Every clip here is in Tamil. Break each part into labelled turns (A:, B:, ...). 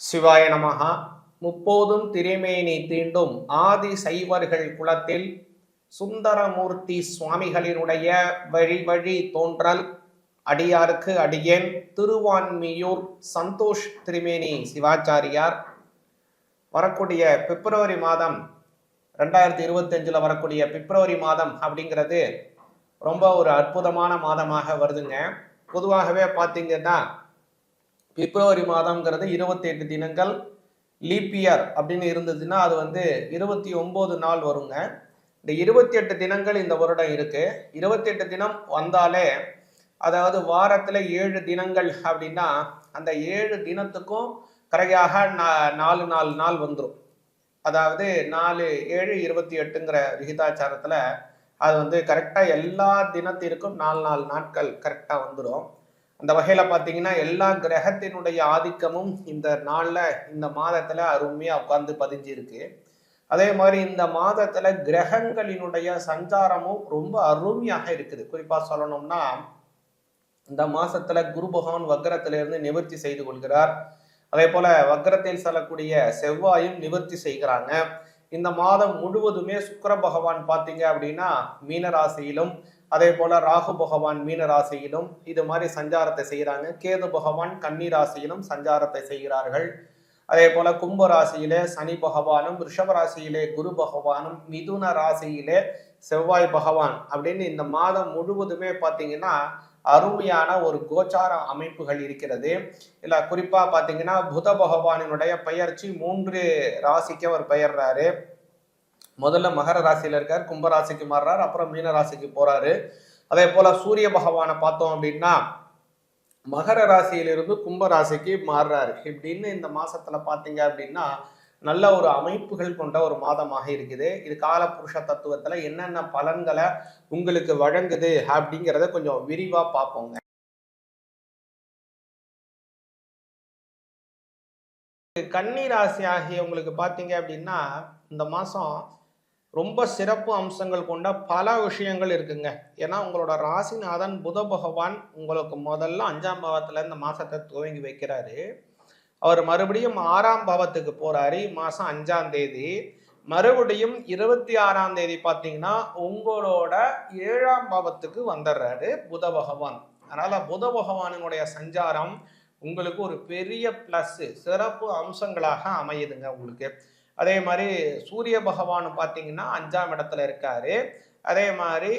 A: சிவாய நமகா முப்போதும் திருமேனி தீண்டும் ஆதி சைவர்கள் குலத்தில் சுந்தரமூர்த்தி சுவாமிகளினுடைய வழி வழி தோன்றல். அடியாருக்கு அடியேன் திருவான்மியூர் சந்தோஷ் திரிமேனி சிவாச்சாரியார். வரக்கூடிய பிப்ரவரி மாதம் ரெண்டாயிரத்தி இருபத்தஞ்சில் வரக்கூடிய பிப்ரவரி மாதம் அப்படிங்கிறது ரொம்ப ஒரு அற்புதமான மாதமாக வருதுங்க. பொதுவாகவே பார்த்தீங்கன்னா பிப்ரவரி மாதம்ங்கிறது இருபத்தி எட்டு தினங்கள் லீப் இயர் அப்படின்னு இருந்ததுன்னா அது வந்து இருபத்தி ஒம்பது நாள் வருங்க. இந்த இருபத்தி எட்டு தினங்கள் இந்த வருடம் இருக்கு. இருபத்தி எட்டு தினம் வந்தாலே அதாவது வாரத்தில் ஏழு தினங்கள் அப்படின்னா அந்த ஏழு தினத்துக்கும் கரையாக நா- நாலு நாலு நாள் வந்துடும் அதாவது நாலு ஏழு இருபத்தி எட்டுங்கிற விகிதாச்சாரத்தில் அது வந்து கரெக்டாக எல்லா தினத்திற்கும் நாலு நாலு நாட்கள் கரெக்டாக வந்துடும் அந்த வகையில் பார்த்தீங்கன்னா எல்லா கிரகத்தினுடைய ஆதிக்கமும் இந்த நாளில் இந்த மாதத்தில் அருமையாக உட்கார்ந்து பதிஞ்சு இருக்கு அதே மாதிரி இந்த மாதத்தில் கிரகங்களினுடைய சஞ்சாரமும் ரொம்ப அருமையாக இருக்குது. குறிப்பாக சொல்லணும்னா இந்த மாசத்துல குரு பகவான் வக்கரத்திலிருந்து நிவர்த்தி செய்து கொள்கிறார். அதே போல வக்கரத்தில் செல்லக்கூடிய செவ்வாயும் நிவர்த்தி செய்கிறாங்க. இந்த மாதம் முழுவதுமே சுக்கர பகவான் பார்த்தீங்க அப்படின்னா மீனராசியிலும் அதே போல ராகு பகவான் மீன ராசியிலும் இது மாதிரி சஞ்சாரத்தை செய்கிறாங்க கேது பகவான் கன்னி ராசியிலும் சஞ்சாரத்தை செய்கிறார்கள். அதே போல கும்ப ராசியிலே சனி பகவானும் ரிஷப ராசியிலே குரு பகவானும் மிதுன ராசியிலே செவ்வாய் பகவான் அப்படின்னு இந்த மாதம் முழுவதுமே பார்த்தீங்கன்னா அருமையான ஒரு கோச்சார அமைப்புகள் இருக்கிறது. இல்லை குறிப்பாக பார்த்தீங்கன்னா புத பகவானினுடைய பெயர்ச்சி மூன்று ராசிக்கு அவர் பெயர்றாரு. முதல்ல மகர ராசியில இருக்கார் கும்ப ராசிக்கு மாறுறார் அப்புறம் மீன ராசிக்கு போறாரு. அதே போல சூரிய பகவானை பார்த்தோம் அப்படின்னா மகர ராசியிலிருந்து கும்ப ராசிக்கு மாறுறாரு. இப்படின்னு இந்த மாசத்துல பாத்தீங்க அப்படின்னா நல்ல ஒரு அமைப்புகள் கொண்ட ஒரு மாதமாக இருக்குது. இது காலபுருஷ தத்துவத்துல என்னென்ன பலன்களை உங்களுக்கு வழங்குது அப்படிங்கிறத கொஞ்சம் விரிவா பார்ப்போங்க. கன்னி ராசி ஆகிய உங்களுக்கு பார்த்தீங்க அப்படின்னா இந்த மாதம் ரொம்ப சிறப்பு அம்சங்கள் கொண்ட பல விஷயங்கள் இருக்குங்க. ஏன்னா உங்களோட ராசிநாதன் புத பகவான் உங்களுக்கு முதல்ல அஞ்சாம் பாவத்தில் இந்த மாசத்தை துவங்கி வைக்கிறாரு. அவர் மறுபடியும் ஆறாம் பாவத்துக்கு போறாரு மாசம் அஞ்சாம் தேதி. மறுபடியும் இருபத்தி ஆறாம் தேதி பார்த்தீங்கன்னா உங்களோட ஏழாம் பாவத்துக்கு வந்துடுறாரு புத பகவான். அதனால புத பகவானுடைய சஞ்சாரம் உங்களுக்கு ஒரு பெரிய ப்ளஸ்ஸு சிறப்பு அம்சங்களாக அமையுதுங்க உங்களுக்கு. அதே மாதிரி சூரிய பகவான் பார்த்தீங்கன்னா அஞ்சாம் இடத்துல இருக்காரு. அதே மாதிரி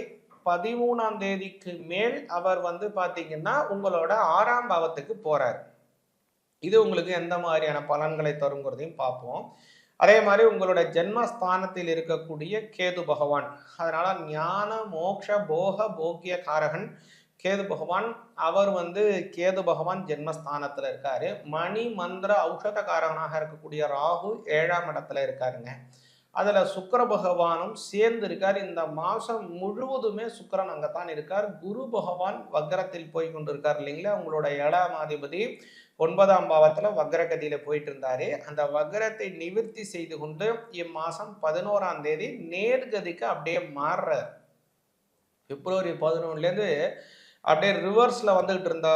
A: பதிமூணாம் தேதிக்கு மேல் அவர் வந்து பார்த்தீங்கன்னா உங்களோட ஆறாம் பாவத்துக்கு போறார். இது உங்களுக்கு எந்த மாதிரியான பலன்களை தருங்கிறதையும் பார்ப்போம். அதே மாதிரி உங்களோட ஜென்மஸ்தானத்தில் இருக்கக்கூடிய கேது பகவான். அதனால ஞான மோக்ஷ போக போக்கிய காரகன் கேது பகவான் அவர் வந்து கேது பகவான் ஜென்மஸ்தானத்தில் இருக்காரு. மணி மந்திர ஔஷதக்காரனாக இருக்கக்கூடிய ராகு ஏழாம் இடத்துல இருக்காருங்க. அதில் சுக்கர பகவானும் சேர்ந்து இருக்கார். இந்த மாதம் முழுவதுமே சுக்ரன் அங்கே தான் இருக்கார். குரு பகவான் வக்கரத்தில் போய் கொண்டிருக்கார் இல்லைங்களா? உங்களோட ஏழாம் அதிபதி ஒன்பதாம் பாவத்தில் வக்ரகதியில் போயிட்டு இருந்தார். அந்த வக்ரத்தை நிவர்த்தி செய்து கொண்டு இம்மாசம் பதினோராம் தேதி நேர்கதிக்கு அப்படியே மாறுறார். பிப்ரவரி பதினொன்னுலேருந்து அப்படியே ரிவர்ஸில் வந்துகிட்டு இருந்த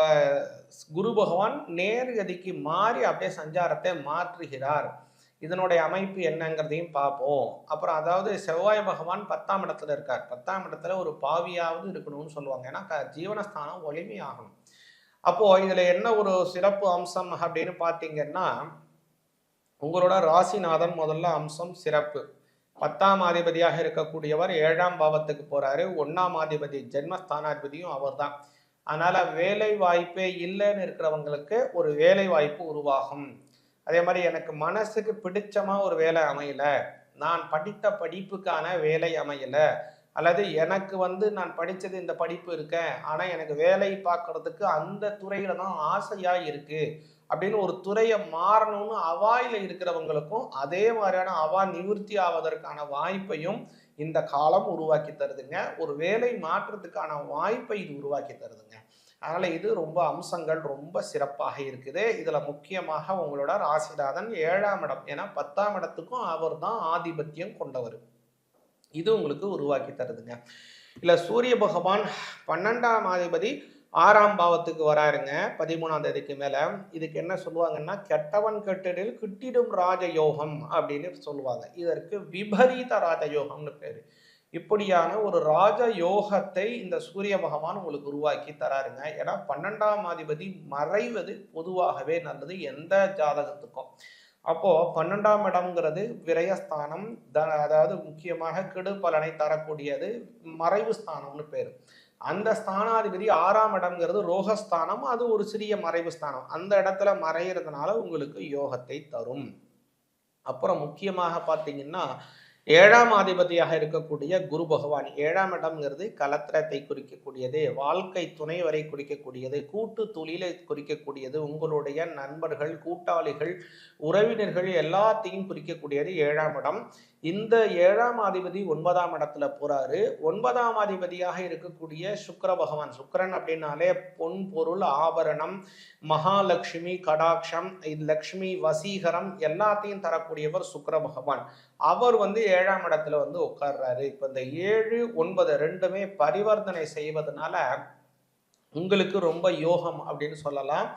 A: குரு பகவான் நேர்கதிக்கு மாறி அப்படியே சஞ்சாரத்தை மாற்றுகிறார். இதனுடைய அமைப்பு என்னங்கிறதையும் பார்ப்போம். அப்புறம் அதாவது செவ்வாய் பகவான் பத்தாம் இடத்துல இருக்கார். பத்தாம் இடத்துல ஒரு பாவியாவது இருக்கணும்னு சொல்லுவாங்க. ஏன்னா க- ஜீவனஸ்தானம் ஒளிமையாகணும். அப்போது இதில் என்ன ஒரு சிறப்பு அம்சம் அப்படின்னு பார்த்தீங்கன்னா உங்களோட ராசிநாதன் முதல்ல அம்சம் சிறப்பு. பத்தாம் அதிபதியாக இருக்கக்கூடியவர் ஏழாம் பாவத்துக்கு போறாரு. ஒன்னாம் அதிபதி ஜென்மஸ்தானாதிபதியும் அவர்தான். அதனால வேலை வாய்ப்பே இல்லைன்னு இருக்கிறவங்களுக்கு ஒரு வேலை வாய்ப்பு உருவாகும். அதே மாதிரி எனக்கு மனசுக்கு பிடிச்சமா ஒரு வேலை அமையல. நான் படித்த படிப்புக்கான வேலை அமையல. அல்லது எனக்கு வந்து நான் படித்தது இந்த படிப்பு இருக்கேன் ஆனால் எனக்கு வேலை பார்க்கறதுக்கு அந்த துறையில தான் ஆசையாக இருக்குது அப்படின்னு ஒரு துறையை மாறணும்னு அவாயில இருக்கிறவங்களுக்கும் அதே மாதிரியான அவா நிவர்த்தி ஆவதற்கான வாய்ப்பையும் இந்த காலம் உருவாக்கி தருதுங்க. ஒரு வேலை மாற்றத்துக்கான வாய்ப்பை இது உருவாக்கி தருதுங்க. அதனால இது ரொம்ப அம்சங்கள் ரொம்ப சிறப்பாக இருக்குது. இதுல முக்கியமாக உங்களோட ராசிநாதன் ஏழாம் இடம். ஏன்னா பத்தாம் இடத்துக்கும் அவர் தான் ஆதிபத்தியம் கொண்டவர். இது உங்களுக்கு உருவாக்கி தருதுங்க. இல்ல சூரிய பகவான் பன்னெண்டாம் அதிபதி ஆறாம் பாவத்துக்கு வராருங்க பதிமூணாம் தேதிக்கு மேல. இதுக்கு என்ன சொல்லுவாங்கன்னா கெட்டவன் கெட்டிடில் கிட்டிடும் ராஜயோகம் அப்படின்னு சொல்லுவாங்க. இதற்கு விபரீத ராஜயோகம்னு பேரு. இப்படியான ஒரு ராஜ யோகத்தை இந்த சூரிய பகவான் உங்களுக்கு உருவாக்கி தராருங்க. ஏன்னா பன்னெண்டாம் அதிபதி மறைவது பொதுவாகவே நல்லது எந்த ஜாதகத்துக்கும். அப்போ பன்னெண்டாம் இடம்ங்கிறது விரயஸ்தானம் த அதாவது முக்கியமாக கெடு பலனை தரக்கூடியது மறைவு ஸ்தானம்னு பேர். அந்த ஸ்தானாதிபதி ஆறாம் இடம்ங்கிறது ரோகஸ்தானம் அது ஒரு சிறிய மறைவு ஸ்தானம். அந்த இடத்துல மறைகிறதுனால உங்களுக்கு யோகத்தை தரும். அப்புறம் முக்கியமாக பார்த்தீங்கன்னா ஏழாம் அதிபதியாக இருக்கக்கூடிய குரு பகவான். ஏழாம் இடம்ங்கிறது கலத்திரத்தை குறிக்கக்கூடியது வாழ்க்கை துணை வரை குறிக்கக்கூடியது கூட்டு தொழிலை குறிக்கக்கூடியது உங்களுடைய நண்பர்கள் கூட்டாளிகள் உறவினர்கள் எல்லாத்தையும் குறிக்கக்கூடியது ஏழாம் இடம். இந்த ஏழாம் அதிபதி ஒன்பதாம் இடத்துல போறாரு. ஒன்பதாம் அதிபதியாக இருக்கக்கூடிய சுக்கர பகவான். சுக்கரன் அப்படின்னாலே பொன் பொருள் ஆபரணம் மகாலட்சுமி கடாட்சம் லக்ஷ்மி வசீகரம் எல்லாத்தையும் தரக்கூடியவர் சுக்கர பகவான். அவர் வந்து ஏழாம் இடத்துல வந்து உட்கார்றாரு. இப்ப இந்த ஏழு ஒன்பது ரெண்டுமே பரிவர்த்தனை செய்வதனால உங்களுக்கு ரொம்ப யோகம் அப்படின்னு சொல்லலாம்.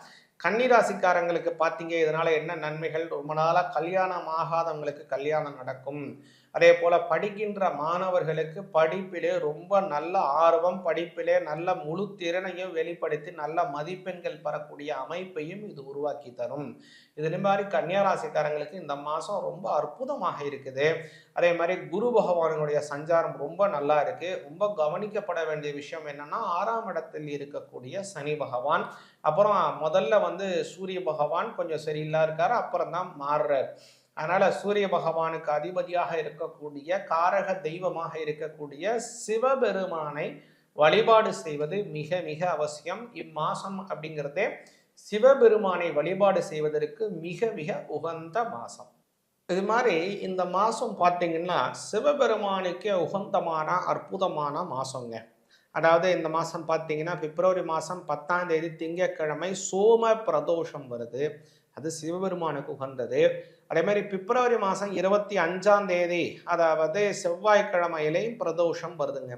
A: கன்னிராசிக்காரங்களுக்கு பார்த்தீங்க இதனால் என்ன நன்மைகள்? ரொம்ப நாளாக கல்யாணம் ஆகாதவங்களுக்கு கல்யாணம் நடக்கும். அதே போல படிக்கின்ற மாணவர்களுக்கு படிப்பிலே ரொம்ப நல்ல ஆர்வம் படிப்பிலே நல்ல முழு திறனையும் வெளிப்படுத்தி நல்ல மதிப்பெண்கள் பெறக்கூடிய அமைப்பையும் இது உருவாக்கி தரும். இது மாதிரி கன்னியாராசிக்காரங்களுக்கு இந்த மாதம் ரொம்ப அற்புதமாக இருக்குது. அதே மாதிரி குரு பகவானுடைய சஞ்சாரம் ரொம்ப நல்லா இருக்கு. ரொம்ப கவனிக்கப்பட வேண்டிய விஷயம் என்னன்னா ஆறாம் இடத்தில் இருக்கக்கூடிய சனி பகவான் அப்புறம் முதல்ல வந்து சூரிய பகவான் கொஞ்சம் சரியில்லா இருக்காரு அப்புறம் தான் மாறுறாரு. அதனால சூரிய பகவானுக்கு அதிபதியாக இருக்கக்கூடிய காரக தெய்வமாக இருக்கக்கூடிய சிவபெருமானை வழிபாடு செய்வது மிக மிக அவசியம். இம்மாசம் அப்படிங்கிறதே சிவபெருமானை வழிபாடு செய்வதற்கு மிக மிக உகந்த மாசம். இது மாதிரி இந்த மாசம் பார்த்தீங்கன்னா சிவபெருமானுக்கு உகந்தமான அற்புதமான மாசங்க. அதாவது இந்த மாதம் பார்த்தீங்கன்னா பிப்ரவரி மாதம் பத்தாம் தேதி திங்கட்கிழமை சோம பிரதோஷம் வருது. அது சிவபெருமானுக்கு உகந்தது. அதே மாதிரி பிப்ரவரி மாதம் இருபத்தி அஞ்சாம் தேதி அதாவது செவ்வாய்க்கிழமையிலையும் பிரதோஷம் வருதுங்க.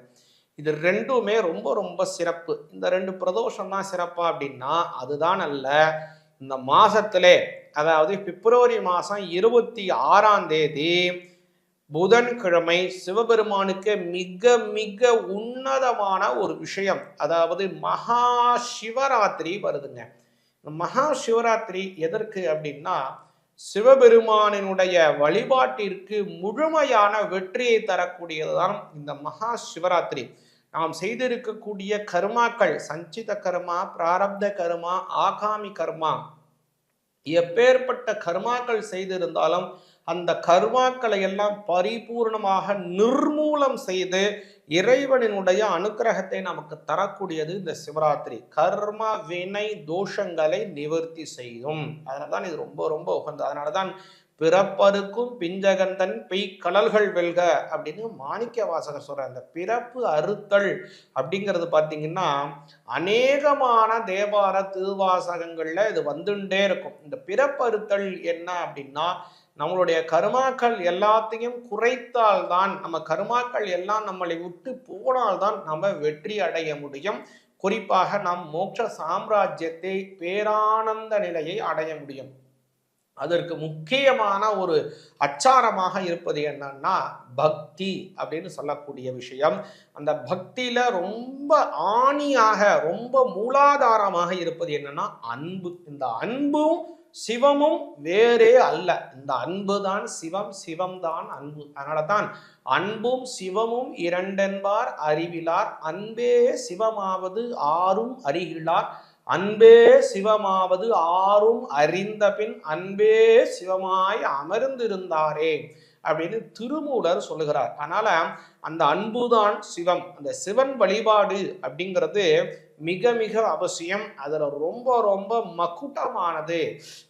A: இது ரெண்டுமே ரொம்ப ரொம்ப சிறப்பு. இந்த ரெண்டு பிரதோஷம் தான் சிறப்பா அப்படின்னா அதுதான் அல்ல இந்த மாசத்திலே அதாவது பிப்ரவரி மாதம் இருபத்தி ஆறாம் தேதி புதன்கிழமை சிவபெருமானுக்கு மிக மிக உன்னதமான ஒரு விஷயம் அதாவது மகா சிவராத்திரி வருதுங்க. மகா சிவராத்திரி எதற்கு அப்படின்னா சிவபெருமானினுடைய வழிபாட்டிற்கு முழுமையான வெற்றியை தரக்கூடியதுதான் இந்த மகா சிவராத்திரி. நாம் செய்திருக்கக்கூடிய கர்மாக்கள் சஞ்சித கர்மா பிராரப்த கர்மா ஆகாமி கர்மா எப்பேற்பட்ட கர்மாக்கள் செய்திருந்தாலும் அந்த கர்மாக்களை எல்லாம் பரிபூர்ணமாக நிர்மூலம் செய்து இறைவனினுடைய அனுக்கிரகத்தை நமக்கு தரக்கூடியது இந்த சிவராத்திரி. கர்ம வினை தோஷங்களை நிவர்த்தி செய்யும். அதனால தான் இது ரொம்ப ரொம்ப உகந்தது. அதனால தான் பிறப்பருக்கும் பிஞ்சகந்தன் பெய் கடல்கள் வெல்க அப்படின்னு மாணிக்க வாசகர் சொல்கிறார் அந்த பிறப்பு அறுத்தல் அப்படிங்கிறது பார்த்தீங்கன்னா அநேகமான தேவார திருவாசகங்களில் இது வந்துட்டே இருக்கும். இந்த பிறப்பறுத்தல் என்ன அப்படின்னா நம்மளுடைய கருமாக்கள் எல்லாத்தையும் குறைத்தால்தான் நம்ம கருமாக்கள் எல்லாம் நம்மளை விட்டு போனால்தான் நம்ம வெற்றி அடைய முடியும். குறிப்பாக நாம் மோட்ச சாம்ராஜ்யத்தை பேரானந்த நிலையை அடைய முடியும். அதற்கு முக்கியமான ஒரு அச்சாரமாக இருப்பது என்னன்னா பக்தி அப்படின்னு சொல்லக்கூடிய விஷயம். அந்த பக்தியில ரொம்ப ஆணியாக ரொம்ப மூலாதாரமாக இருப்பது என்னன்னா அன்பு. இந்த அன்பும் சிவமும் வேறே அல்ல. இந்த அன்பு தான் சிவம் சிவம் தான் அன்பு. அதனால தான் அன்பும் சிவமும் இரண்டென்பார் அறிவிலார். அன்பே சிவமாவது ஆறும் அறிகிலார். அன்பே சிவமாவது ஆறும் அறிந்த பின் அன்பே சிவமாய் அமர்ந்திருந்தாரே அப்படின்னு திருமூலர் சொல்லுகிறார். அதனால அந்த அன்புதான் சிவம் அந்த சிவன் வழிபாடு அப்படிங்கிறது மிக மிக அவசியம். அதில் ரொம்ப ரொம்ப மக்குட்டமானது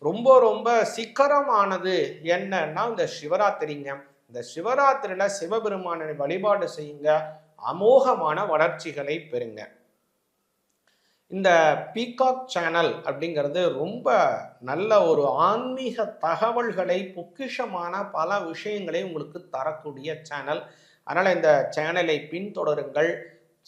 A: ரொம்ப ரொம்ப சிக்கரமானது என்னன்னா இந்த சிவராத்திரிங்க. இந்த சிவராத்திரியில் சிவபெருமானை வழிபாடு செய்யுங்க அமோகமான வளர்ச்சிகளை பெறுங்க. இந்த பீகாக் சேனல் அப்படிங்கிறது ரொம்ப நல்ல ஒரு ஆன்மீக தகவல்களை பொக்கிஷமான பல விஷயங்களை உங்களுக்கு தரக்கூடிய சேனல் அதனால் இந்த சேனலை பின்தொடருங்கள்.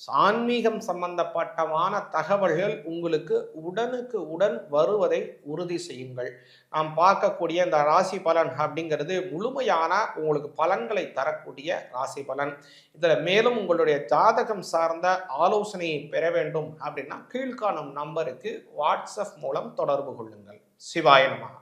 A: ஆன்மீகம் சம்பந்தப்பட்டமான தகவல்கள் உங்களுக்கு உடனுக்கு உடன் வருவதை உறுதி செய்யுங்கள். நாம் பார்க்கக்கூடிய இந்த ராசி பலன் அப்படிங்கிறது முழுமையான உங்களுக்கு பலன்களை தரக்கூடிய ராசி பலன். இதில் மேலும் உங்களுடைய ஜாதகம் சார்ந்த ஆலோசனையை பெற வேண்டும் அப்படின்னா கீழ்காணும் நம்பருக்கு வாட்ஸ்அப் மூலம் தொடர்பு கொள்ளுங்கள். சிவாயனமாக